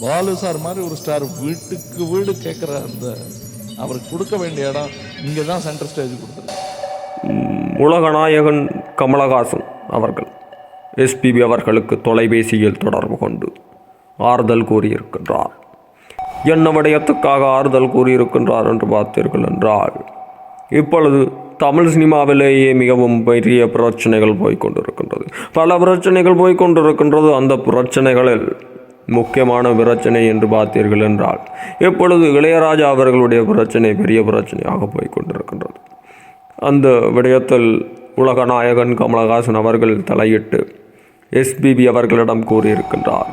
Balu sir மாதிரி ஒரு star வீட்டுக்கு வீடு கேட்குற அந்த அவருக்கு கொடுக்க வேண்டிய இடம் இங்கே தான் சென்டர் ஸ்டேஜ் கொடுத்துருக்கு. உலகநாயகன் கமலஹாசன் அவர்கள் எஸ்பிபி அவர்களுக்கு தொலைபேசியில் தொடர்பு கொண்டு ஆறுதல் கூறியிருக்கின்றார். என்ன விடயத்துக்காக ஆறுதல் கூறியிருக்கின்றார் என்று பார்த்தீர்கள் என்றால் இப்பொழுது தமிழ் சினிமாவிலேயே மிகவும் பெரிய பிரச்சனைகள் போய்கொண்டிருக்கின்றது பல பிரச்சனைகள் போய்கொண்டிருக்கின்றது அந்த பிரச்சனைகளில் முக்கியமான பிரச்சனை என்று பார்த்தீர்கள் என்றால் இப்பொழுது இளையராஜா அவர்களுடைய பிரச்சனை பெரிய பிரச்சனையாக போய்க்கொண்டிருக்கின்றது அந்த விடயத்தில் உலக நாயகன் கமலஹாசன் அவர்கள் தலையிட்டு எஸ்பிபி அவர்களிடம் கூறியிருக்கின்றார்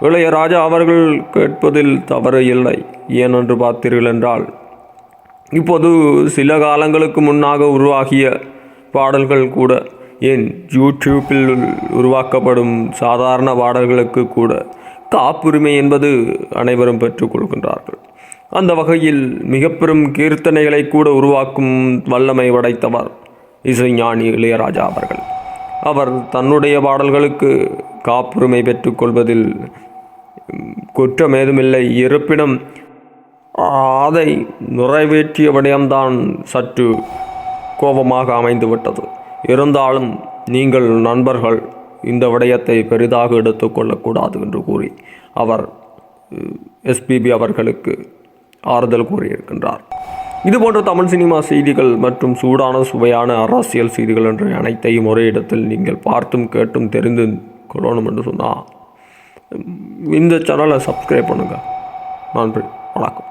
இளையராஜா அவர்கள் கேட்பதில் தவறு இல்லை. ஏனென்று பார்த்தீர்கள் என்றால் இப்போது சில காலங்களுக்கு முன்னாக உருவாகிய பாடல்கள் கூட ஏன் யூடியூப்பில் உருவாக்கப்படும் சாதாரண பாடல்களுக்கு கூட காப்புரிமை என்பது அனைவரும் பெற்றுக்கொள்கின்றார்கள் அந்த வகையில் மிக பெரும் கீர்த்தனைகளை கூட உருவாக்கும் வல்லமை படைத்தவர் இசைஞானி இளையராஜா அவர்கள். அவர் தன்னுடைய பாடல்களுக்கு காப்புரிமை பெற்றுக்கொள்வதில் குற்றம் ஏதுமில்லை இருப்பினும் அதை நிறைவேற்றிய விடயம்தான் சற்று கோபமாக அமைந்துவிட்டது. இருந்தாலும் நீங்கள் நண்பர்கள் இந்த விடயத்தை பெரிதாக எடுத்துக்கொள்ளக்கூடாது என்று கூறி அவர் எஸ்பிபி அவர்களுக்கு ஆறுதல் கூறியிருக்கின்றார். இதுபோன்ற தமிழ் சினிமா செய்திகள் மற்றும் சூடான சுவையான அரசியல் செய்திகள் என்ற அனைத்தையும் ஒரே இடத்தில் நீங்கள் பார்த்தும் கேட்டும் தெரிந்து கொள்ளணும் என்று சொன்னால் இந்த சேனலை சப்ஸ்கிரைப் பண்ணுங்கள் நன்றி. வணக்கம்.